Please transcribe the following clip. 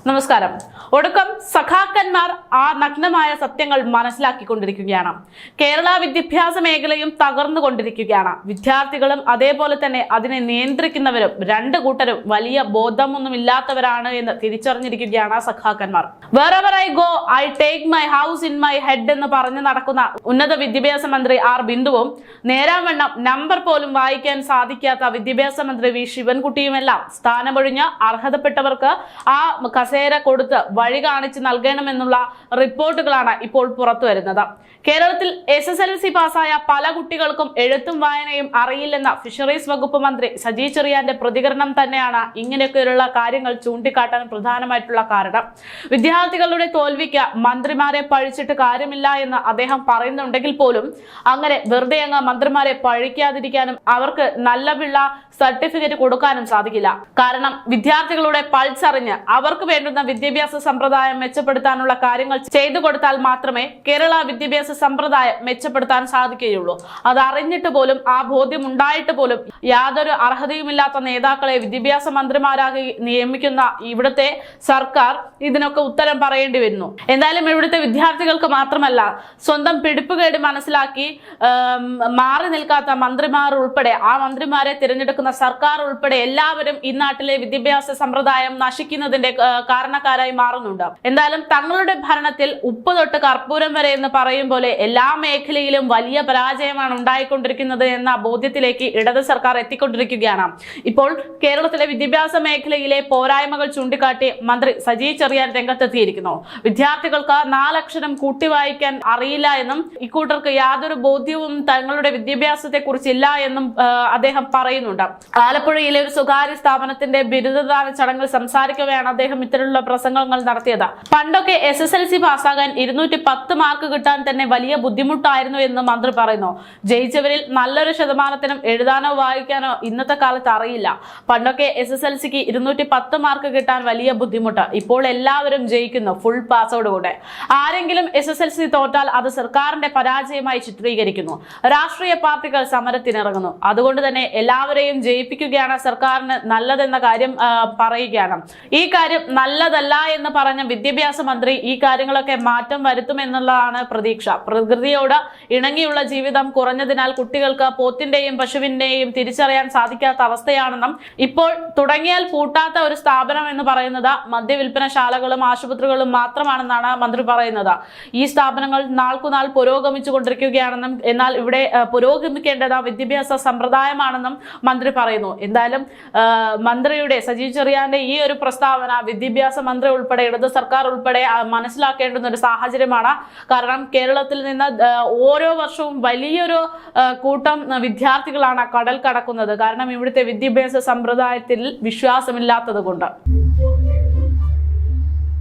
നമസ്കാരം ഒടുക്കം സഖാക്കന്മാർ ആ നഗ്നമായ സത്യങ്ങൾ മനസ്സിലാക്കിക്കൊണ്ടിരിക്കുകയാണ്. കേരള വിദ്യാഭ്യാസ മേഖലയും തകർന്നുകൊണ്ടിരിക്കുകയാണ്. വിദ്യാർത്ഥികളും അതേപോലെ തന്നെ അതിനെ നിയന്ത്രിക്കുന്നവരും രണ്ട് കൂട്ടരും വലിയ ബോധമൊന്നുമില്ലാത്തവരാണ് എന്ന് തിരിച്ചറിഞ്ഞിരിക്കുകയാണ് സഖാക്കന്മാർ. Wherever I go I take my house in my head എന്ന് പറഞ്ഞു നടക്കുന്ന ഉന്നത വിദ്യാഭ്യാസ മന്ത്രി ആർ ബിന്ദുവും നേരാവണ്ണം നമ്പർ പോലും വായിക്കാൻ സാധിക്കാത്ത വിദ്യാഭ്യാസ മന്ത്രി വി ശിവൻകുട്ടിയുമെല്ലാം സ്ഥാനമൊഴിഞ്ഞ് അർഹതപ്പെട്ടവർക്ക് ആ കസേര കൊടുത്ത് വഴി കാണിച്ച് നൽകണമെന്നുള്ള റിപ്പോർട്ടുകളാണ് ഇപ്പോൾ പുറത്തു വരുന്നത്. കേരളത്തിൽ എസ് എസ് എൽ സി പാസ്സായ പല കുട്ടികൾക്കും എഴുത്തും വായനയും അറിയില്ലെന്ന ഫിഷറീസ് വകുപ്പ് മന്ത്രി സജി ചെറിയാന്റെ പ്രതികരണം തന്നെയാണ് ഇങ്ങനെയൊക്കെയുള്ള കാര്യങ്ങൾ ചൂണ്ടിക്കാട്ടാൻ പ്രധാനമായിട്ടുള്ള കാരണം. വിദ്യാർത്ഥികളുടെ തോൽവിക്ക് മന്ത്രിമാരെ പഴിച്ചിട്ട് കാര്യമില്ല എന്ന് അദ്ദേഹം പറയുന്നുണ്ടെങ്കിൽ പോലും അങ്ങനെ വെറുതെ അങ്ങ് മന്ത്രിമാരെ പഴിക്കാതിരിക്കാനും അവർക്ക് നല്ല പിള്ള സർട്ടിഫിക്കറ്റ് കൊടുക്കാനും സാധിക്കില്ല. കാരണം വിദ്യാർത്ഥികളുടെ പൾസ് അറിഞ്ഞ് അവർക്ക് വേണ്ടുന്ന വിദ്യാഭ്യാസ സമ്പ്രദായം മെച്ചപ്പെടുത്താനുള്ള കാര്യങ്ങൾ ചെയ്തു കൊടുത്താൽ മാത്രമേ കേരള വിദ്യാഭ്യാസ സമ്പ്രദായം മെച്ചപ്പെടുത്താൻ സാധിക്കുകയുള്ളൂ. അത് അറിഞ്ഞിട്ട് പോലും ആ ബോധ്യം ഉണ്ടായിട്ട് പോലും യാതൊരു അർഹതയുമില്ലാത്ത നേതാക്കളെ വിദ്യാഭ്യാസ മന്ത്രിമാരാക്കി നിയമിക്കുന്ന ഇവിടുത്തെ സർക്കാർ ഇതിനൊക്കെ ഉത്തരം പറയേണ്ടി വരുന്നു. എന്തായാലും ഇവിടുത്തെ വിദ്യാർത്ഥികൾക്ക് മാത്രമല്ല സ്വന്തം പിടിപ്പുകേട് മനസ്സിലാക്കി മാറി നിൽക്കാത്ത മന്ത്രിമാർ ഉൾപ്പെടെ ആ മന്ത്രിമാരെ തിരഞ്ഞെടുക്കുന്ന സർക്കാർ ഉൾപ്പെടെ എല്ലാവരും ഈ നാട്ടിലെ വിദ്യാഭ്യാസ സമ്പ്രദായം നശിക്കുന്നതിന്റെ കാരണക്കാരായി മാറുന്നുണ്ട്. എന്തായാലും തങ്ങളുടെ ഭരണത്തിൽ ഉപ്പ് തൊട്ട് കർപ്പൂരം വരെ എന്ന് പറയും പോലെ എല്ലാ മേഖലയിലും വലിയ പരാജയമാണ് ഉണ്ടായിക്കൊണ്ടിരിക്കുന്നത് എന്ന ബോധ്യത്തിലേക്ക് ഇടത് സർക്കാർ എത്തിക്കൊണ്ടിരിക്കുകയാണ്. ഇപ്പോൾ കേരളത്തിലെ വിദ്യാഭ്യാസ മേഖലയിലെ പോരായ്മകൾ ചൂണ്ടിക്കാട്ടി മന്ത്രി സജി ചെറിയാൻ രംഗത്തെത്തിയിരിക്കുന്നു. വിദ്യാർത്ഥികൾക്ക് നാലക്ഷരം കൂട്ടി വായിക്കാൻ അറിയില്ല എന്നും ഇക്കൂട്ടർക്ക് യാതൊരു ബോധ്യവും തങ്ങളുടെ വിദ്യാഭ്യാസത്തെ കുറിച്ചില്ല എന്നും അദ്ദേഹം പറയുന്നുണ്ട്. ആലപ്പുഴയിലെ ഒരു സ്വകാര്യ സ്ഥാപനത്തിന്റെ ബിരുദദാന ചടങ്ങിൽ സംസാരിക്കവെയാണ് അദ്ദേഹം ഇത്തരത്തിലുള്ള പ്രസംഗങ്ങൾ നടത്തിയത്. പണ്ടൊക്കെ എസ് എസ് എൽ സി പാസ്സാകാൻ ഇരുന്നൂറ്റി പത്ത് മാർക്ക് കിട്ടാൻ തന്നെ വലിയ ബുദ്ധിമുട്ടായിരുന്നു എന്ന് മന്ത്രി പറയുന്നു. ജയിച്ചവരിൽ നല്ലൊരു ശതമാനത്തിനും എഴുതാനോ വായിക്കാനോ ഇന്നത്തെ കാലത്ത് അറിയില്ല. പണ്ടൊക്കെ എസ് എസ് എൽ സിക്ക് ഇരുന്നൂറ്റി പത്ത് മാർക്ക് കിട്ടാൻ വലിയ ബുദ്ധിമുട്ട്. ഇപ്പോൾ എല്ലാവരും ജയിക്കുന്നു ഫുൾ പാസോടുകൂടെ ആരെങ്കിലും എസ് എസ് എൽ സി തോറ്റാൽ അത് സർക്കാരിന്റെ പരാജയമായി ചിത്രീകരിക്കുന്നു. രാഷ്ട്രീയ പാർട്ടികൾ സമരത്തിനിറങ്ങുന്നു. അതുകൊണ്ട് തന്നെ എല്ലാവരെയും ജയിപ്പിക്കുകയാണ് സർക്കാരിന് നല്ലതെന്ന കാര്യം പറയുകയാണ്. ഈ കാര്യം നല്ലതല്ല എന്ന് പറഞ്ഞ വിദ്യാഭ്യാസ മന്ത്രി ഈ കാര്യങ്ങളൊക്കെ മാറ്റം വരുത്തുമെന്നുള്ളതാണ് പ്രതീക്ഷ. പ്രകൃതിയോട് ഇണങ്ങിയുള്ള ജീവിതം കുറഞ്ഞതിനാൽ കുട്ടികൾക്ക് പോത്തിന്റെയും പശുവിന്റെയും തിരിച്ചറിയാൻ സാധിക്കാത്ത അവസ്ഥയാണെന്നും ഇപ്പോൾ തുടങ്ങിയാൽ പൂട്ടാത്ത ഒരു സ്ഥാപനം എന്ന് പറയുന്നത് മദ്യവിൽപ്പനശാലകളും ആശുപത്രികളും മാത്രമാണെന്നാണ് മന്ത്രി പറയുന്നത്. ഈ സ്ഥാപനങ്ങൾ നാൾക്കുനാൾ പുരോഗമിച്ചു കൊണ്ടിരിക്കുകയാണെന്നും എന്നാൽ ഇവിടെ പുരോഗമിക്കേണ്ടത് വിദ്യാഭ്യാസ സമ്പ്രദായമാണെന്നും മന്ത്രി പറയുന്നു. എന്തായാലും മന്ത്രിയുടെ സജീവ് ചെറിയാന്റെ ഈ ഒരു പ്രസ്താവന വിദ്യാഭ്യാസ മന്ത്രി ഉൾപ്പെടെ ഇടത് സർക്കാർ ഉൾപ്പെടെ മനസ്സിലാക്കേണ്ടുന്ന ഒരു സാഹചര്യമാണ്. കാരണം കേരളത്തിൽ നിന്ന് ഓരോ വർഷവും വലിയൊരു കൂട്ടം വിദ്യാർത്ഥികളാണ് കടൽ കടക്കുന്നത് കാരണം ഇവിടുത്തെ വിദ്യാഭ്യാസ സമ്പ്രദായത്തിൽ വിശ്വാസമില്ലാത്തത് കൊണ്ട്